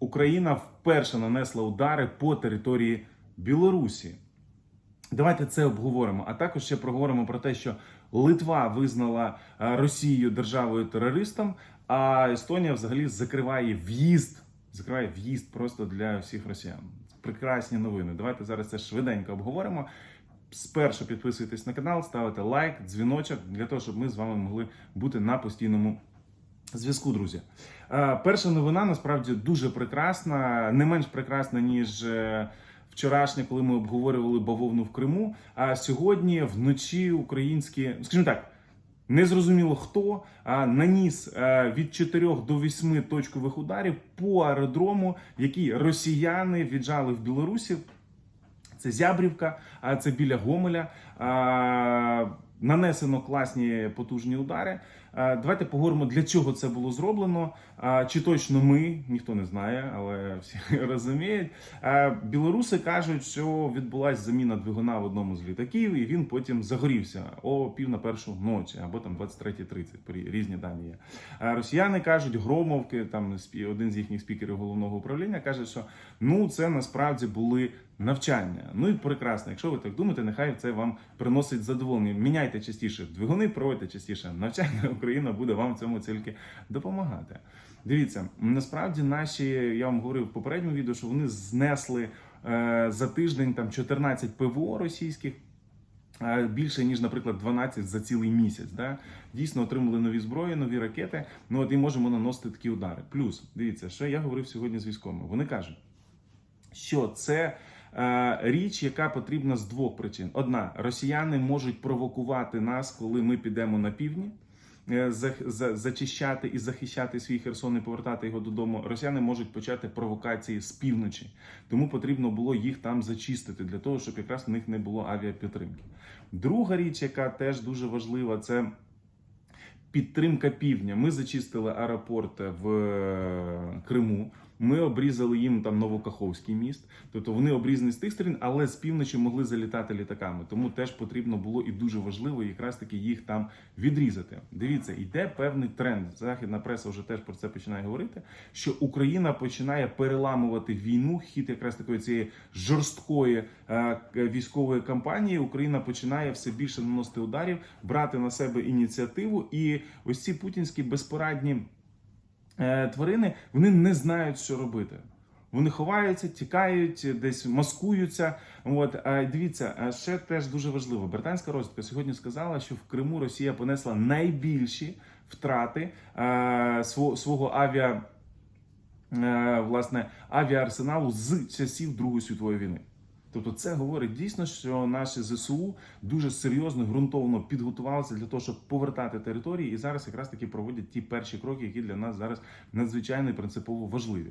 Україна вперше нанесла удари по території Білорусі. Давайте це обговоримо. А також ще проговоримо про те, що Литва визнала е, Росію державою терористом, а Естонія взагалі закриває в'їзд. Закриває в'їзд просто для всіх росіян. Прекрасні новини. Давайте зараз це швиденько обговоримо. Спершу підписуйтесь на канал, ставите лайк, дзвіночок для того, щоб ми з вами могли бути на постійному зв'язку, друзі. Е, Перша новина насправді дуже прекрасна, не менш прекрасна, ніж е, вчорашня, коли ми обговорювали бавовну в Криму. А сьогодні вночі українські, скажімо так, незрозуміло хто наніс е, від 4 до 8 точкових ударів по аеродрому, який росіяни віджали в Білорусі. Це Зябрівка, а це біля Гомеля. Нанесено класні потужні удари. А, Давайте поговоримо, для чого це було зроблено. Чи точно ми, ніхто не знає, але всі розуміють. Білоруси кажуть, що відбулася заміна двигуна в одному з літаків, і він потім загорівся о пів на першу ночі або там 23.30, порі- різні дані є. Росіяни кажуть, громовки, там один з їхніх спікерів головного управління каже, що ну це насправді були навчання. Ну і прекрасно. Якщо ви так думаєте, нехай це вам приносить задоволення. Міняйте частіше двигуни, проводьте частіше навчання. Україна буде вам в цьому тільки допомагати. Дивіться, насправді наші, я вам говорив в попередньому відео, що вони знесли е, за тиждень там 14 ПВО російських. Більше ніж, наприклад, 12 за цілий місяць. Да? Дійсно отримали нові зброї, нові ракети. Ну от і можемо наносити такі удари. Плюс, дивіться, що я говорив сьогодні з військовими. Вони кажуть, що це е, річ, яка потрібна з двох причин: одна росіяни можуть провокувати нас, коли ми підемо на півдні. Е, за- за- Зачищати і захищати свій Херсон і повертати його додому. Росіяни можуть почати провокації з півночі, тому потрібно було їх там зачистити для того, щоб якраз в них не було авіапідтримки. Друга річ, яка теж дуже важлива, це підтримка півдня. Ми зачистили аеропорт в е, Криму. Ми обрізали їм там Новокаховський міст. Тобто вони обрізані з тих сторін, але з півночі могли залітати літаками. Тому теж потрібно було і дуже важливо якраз таки їх там відрізати. Дивіться, йде певний тренд. Західна преса вже теж про це починає говорити. Що Україна починає переламувати війну, хід якраз такої цієї жорсткої е, військової кампанії. Україна починає все більше наносити ударів, брати на себе ініціативу, і ось ці путінські безпорадні тварини вони не знають, що робити. Вони ховаються, тікають, десь маскуються. От дивіться, ще теж дуже важливо. Британська розвідка сьогодні сказала, що в Криму Росія понесла найбільші втрати е, свого, свого авіа, е, власне, авіаарсеналу з часів Другої світової війни. Тобто, це говорить дійсно, що наші ЗСУ дуже серйозно, ґрунтовно підготувалися для того, щоб повертати території, і зараз якраз таки проводять ті перші кроки, які для нас зараз надзвичайно і принципово важливі.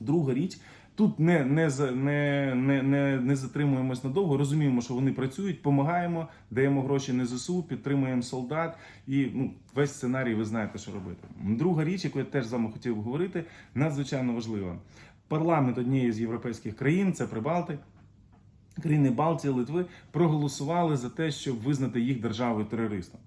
Друга річ. Тут не, не, не, не, не, не затримуємось надовго, розуміємо, що вони працюють, допомагаємо, даємо гроші не ЗСУ, підтримуємо солдат, і ну, весь сценарій ви знаєте, що робити. Друга річ, яку я теж з вами хотів говорити, надзвичайно важлива. Парламент однієї з європейських країн, це Прибалти, країни Балтії, Литви, проголосували за те, щоб визнати їх державою терористом.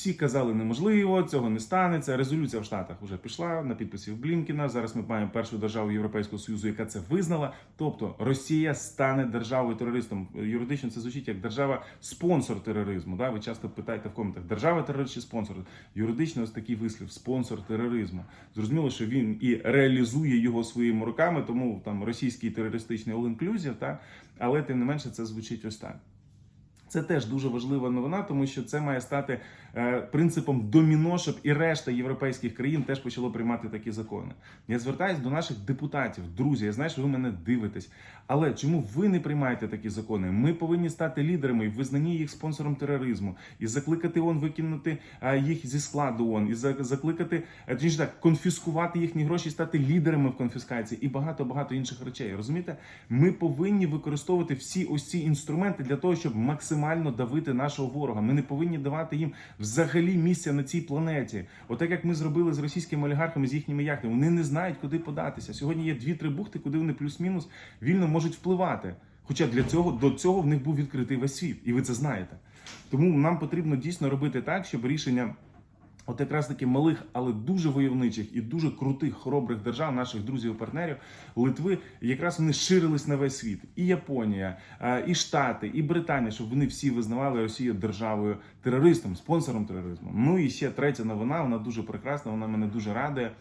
Всі казали, неможливо, цього не станеться. Резолюція в Штатах вже пішла на підписів Блінкіна. Зараз ми маємо першу державу Європейського Союзу, яка це визнала. Тобто Росія стане державою терористом. Юридично це звучить як держава спонсор тероризму. Да? Ви часто питаєте в коментах: держава терорист чи спонсор? Юридично ось такий вислів спонсор тероризму. Зрозуміло, що він і реалізує його своїми руками, тому там російський терористичний all-inclusive, та але тим не менше це звучить ось так. Це теж дуже важлива новина, тому що це має стати е, принципом доміно, щоб і решта європейських країн теж почало приймати такі закони. Я звертаюся до наших депутатів, друзі. Я знаю, що ви мене дивитесь. Але чому ви не приймаєте такі закони? Ми повинні стати лідерами в визнанні їх спонсором тероризму і закликати ООН викинути е, їх зі складу ООН, і закликати е, точніше так, конфіскувати їхні гроші, і стати лідерами в конфіскації і багато багато інших речей. Розумієте? Ми повинні використовувати всі ось ці інструменти для того, щоб максимально давити нашого ворога. Ми не повинні давати їм взагалі місця на цій планеті. Отак як ми зробили з російськими олігархами з їхніми яхтами. Вони не знають, куди податися. Сьогодні є дві-три бухти, куди вони плюс-мінус вільно можуть впливати. Хоча для цього до цього в них був відкритий весь світ, і ви це знаєте. Тому нам потрібно дійсно робити так, щоб рішення От якраз таки малих, але дуже войовничих і дуже крутих, хоробрих держав, наших друзів і партнерів Литви, якраз вони ширились на весь світ. І Японія, е, і Штати, і Британія, щоб вони всі визнавали Росію державою терористом, спонсором тероризму. Ну і ще третя новина, вона дуже прекрасна, вона мене дуже радує.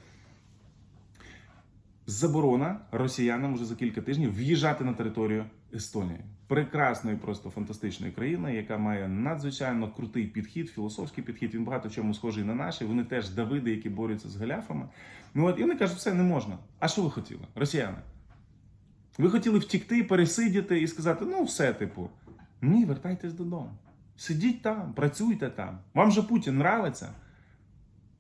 Заборона росіянам вже за кілька тижнів в'їжджати на територію Естонії. Прекрасної, просто фантастичної країни, яка має надзвичайно крутий підхід, філософський підхід. Він багато чому схожий на наші. Вони теж Давиди, які борються з галяфами. Ну от і вони кажуть, все не можна. А що ви хотіли, росіяни? Ви хотіли втікти, пересидіти і сказати: ну, все, типу, ні, вертайтесь додому. Сидіть там, працюйте там. Вам же Путін нравиться.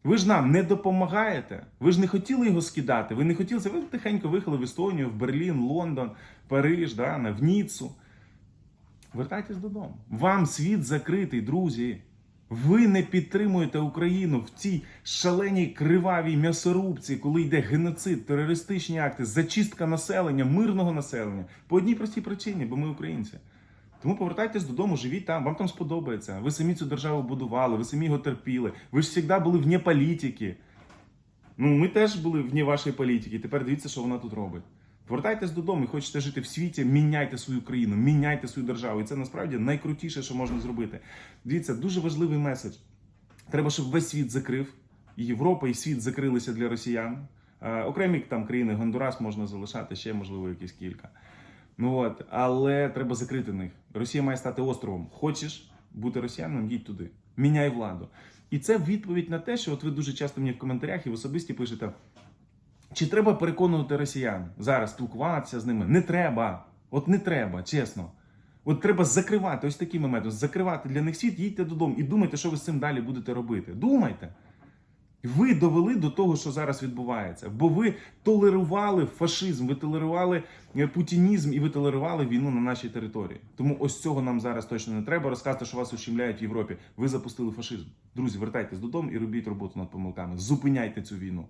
Ви ж нам не допомагаєте. Ви ж не хотіли його скидати. Ви не хотіли. Ви тихенько виїхали в Естонію, в Берлін, Лондон, Париж, да, в Ніццу. Вертайтесь додому. Вам світ закритий, друзі. Ви не підтримуєте Україну в цій шаленій кривавій м'ясорубці, коли йде геноцид, терористичні акти, зачистка населення, мирного населення. По одній простій причині, бо ми українці. Тому повертайтесь додому, живіть там, вам там сподобається. Ви самі цю державу будували, ви самі його терпіли. Ви ж завжди були вне політики. Ну, ми теж були вне вашої політики. Тепер дивіться, що вона тут робить. Повертайтесь додому і хочете жити в світі, міняйте свою країну, міняйте свою державу. І це насправді найкрутіше, що можна зробити. Дивіться, дуже важливий меседж. Треба, щоб весь світ закрив, і Європа, і світ закрилися для росіян. Е, окремі там країни Гондурас можна залишати, ще можливо якісь кілька. Ну от, але треба закрити них. Росія має стати островом. Хочеш бути росіянином, їдь туди. Міняй владу. І це відповідь на те, що от ви дуже часто мені в коментарях і в особисті пишете: чи треба переконувати росіян зараз спілкуватися з ними? Не треба. От не треба, чесно. От треба закривати ось такими методами, закривати для них світ, їдьте додому і думайте, що ви з цим далі будете робити. Думайте. Ви довели до того, що зараз відбувається, бо ви толерували фашизм, ви толерували е, путінізм і ви толерували війну на нашій території. Тому ось цього нам зараз точно не треба. Розказати, що вас ущемляють в Європі. Ви запустили фашизм. Друзі, вертайтесь додому і робіть роботу над помилками. Зупиняйте цю війну.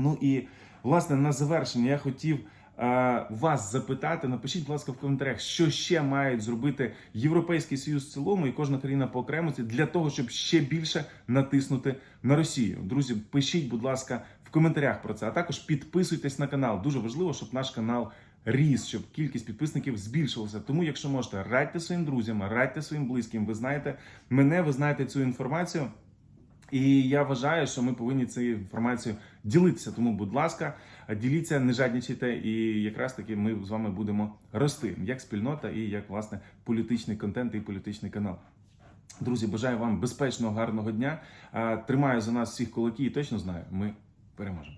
Ну і власне на завершення я хотів е, вас запитати. Напишіть, будь ласка, в коментарях, що ще мають зробити Європейський Союз в цілому і кожна країна по окремості для того, щоб ще більше натиснути на Росію. Друзі, пишіть, будь ласка, в коментарях про це. А також підписуйтесь на канал. Дуже важливо, щоб наш канал. Ріс, щоб кількість підписників збільшилася. Тому, якщо можете, радьте своїм друзям, радьте своїм близьким. Ви знаєте мене, ви знаєте цю інформацію. І я вважаю, що ми повинні цією інформацією ділитися. Тому, будь ласка, діліться, не жадничайте, і якраз таки ми з вами будемо рости як спільнота і як власне політичний контент і політичний канал. Друзі, бажаю вам безпечного, гарного дня. Тримаю за нас всіх кулаки і точно знаю, ми переможемо.